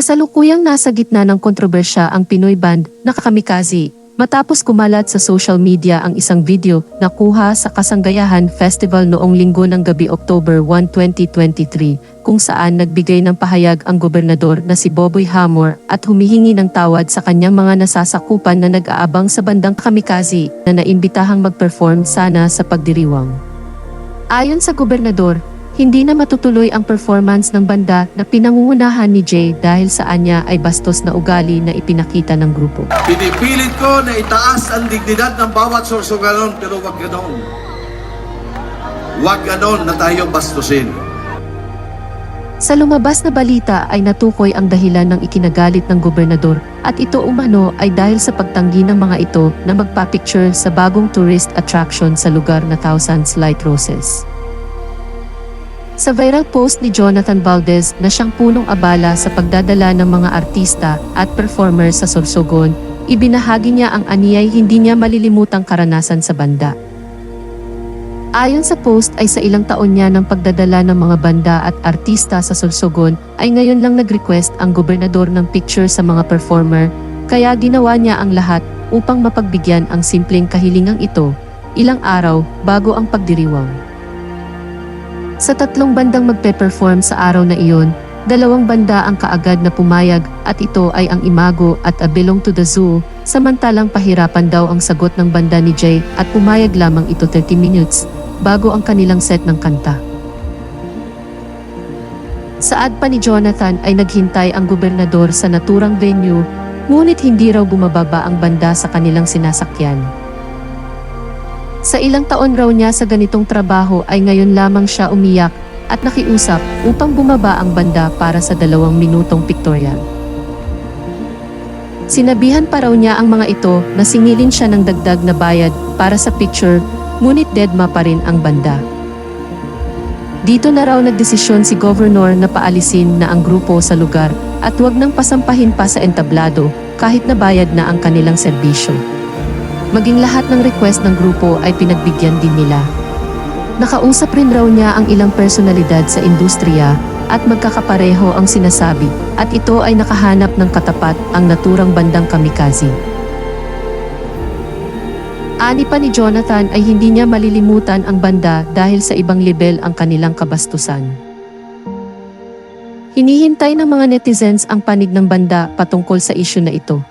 Kasalukuyang nasa gitna ng kontrobersya ang Pinoy band na Kamikaze matapos kumalat sa social media ang isang video na kuha sa Kasanggayahan Festival noong linggo ng gabi October 1, 2023 kung saan nagbigay ng pahayag ang gobernador na si Boboy Hamor at humihingi ng tawad sa kanyang mga nasasakupan na nag-aabang sa bandang Kamikaze na naimbitahang mag-perform sana sa pagdiriwang. Ayon sa gobernador, hindi na matutuloy ang performance ng banda na pinangungunahan ni Jay dahil sa anya ay bastos na ugali na ipinakita ng grupo. Pinipilit ko na itaas ang dignidad ng bawat sorsoganon pero wag ganon. Wag ganon na tayo bastusin. Sa lumabas na balita ay natukoy ang dahilan ng ikinagalit ng gobernador at ito umano ay dahil sa pagtanggi ng mga ito na magpa-picture sa bagong tourist attraction sa lugar na Thousands Light Roses. Sa viral post ni Jonathan Valdez na siyang punong abala sa pagdadala ng mga artista at performer sa Sorsogon, ibinahagi niya ang aniyay hindi niya malilimutang karanasan sa banda. Ayon sa post ay sa ilang taon niya ng pagdadala ng mga banda at artista sa Sorsogon ay ngayon lang nag-request ang gobernador ng picture sa mga performer kaya ginawa niya ang lahat upang mapagbigyan ang simpleng kahilingang ito ilang araw bago ang pagdiriwang. Sa tatlong bandang magpe-perform sa araw na iyon, dalawang banda ang kaagad na pumayag at ito ay ang Imago at A Belong to the Zoo, samantalang pahirapan daw ang sagot ng banda ni Jay at pumayag lamang ito 30 minutes bago ang kanilang set ng kanta. Saad pa ni Jonathan ay naghintay ang gobernador sa naturang venue, ngunit hindi raw bumababa ang banda sa kanilang sinasakyan. Sa ilang taon raw niya sa ganitong trabaho ay ngayon lamang siya umiyak at nakiusap upang bumaba ang banda para sa dalawang minutong pictorial. Sinabihan pa raw niya ang mga ito na singilin siya ng dagdag na bayad para sa picture, ngunit deadma pa rin ang banda. Dito na raw nagdesisyon si Governor na paalisin na ang grupo sa lugar at huwag nang pasampahin pa sa entablado kahit na bayad na ang kanilang serbisyo. Maging lahat ng request ng grupo ay pinagbigyan din nila. Nakausap rin raw niya ang ilang personalidad sa industriya at magkakapareho ang sinasabi at ito ay nakahanap ng katapat ang naturang bandang kamikaze. Ani pa ni Jonathan ay hindi niya malilimutan ang banda dahil sa ibang level ang kanilang kabastusan. Hinihintay ng mga netizens ang panig ng banda patungkol sa isyu na ito.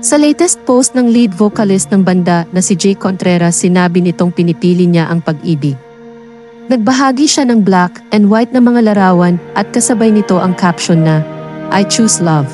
Sa latest post ng lead vocalist ng banda na si Jay Contreras sinabi nitong pinipili niya ang pag-ibig. Nagbahagi siya ng black and white na mga larawan at kasabay nito ang caption na, I choose love.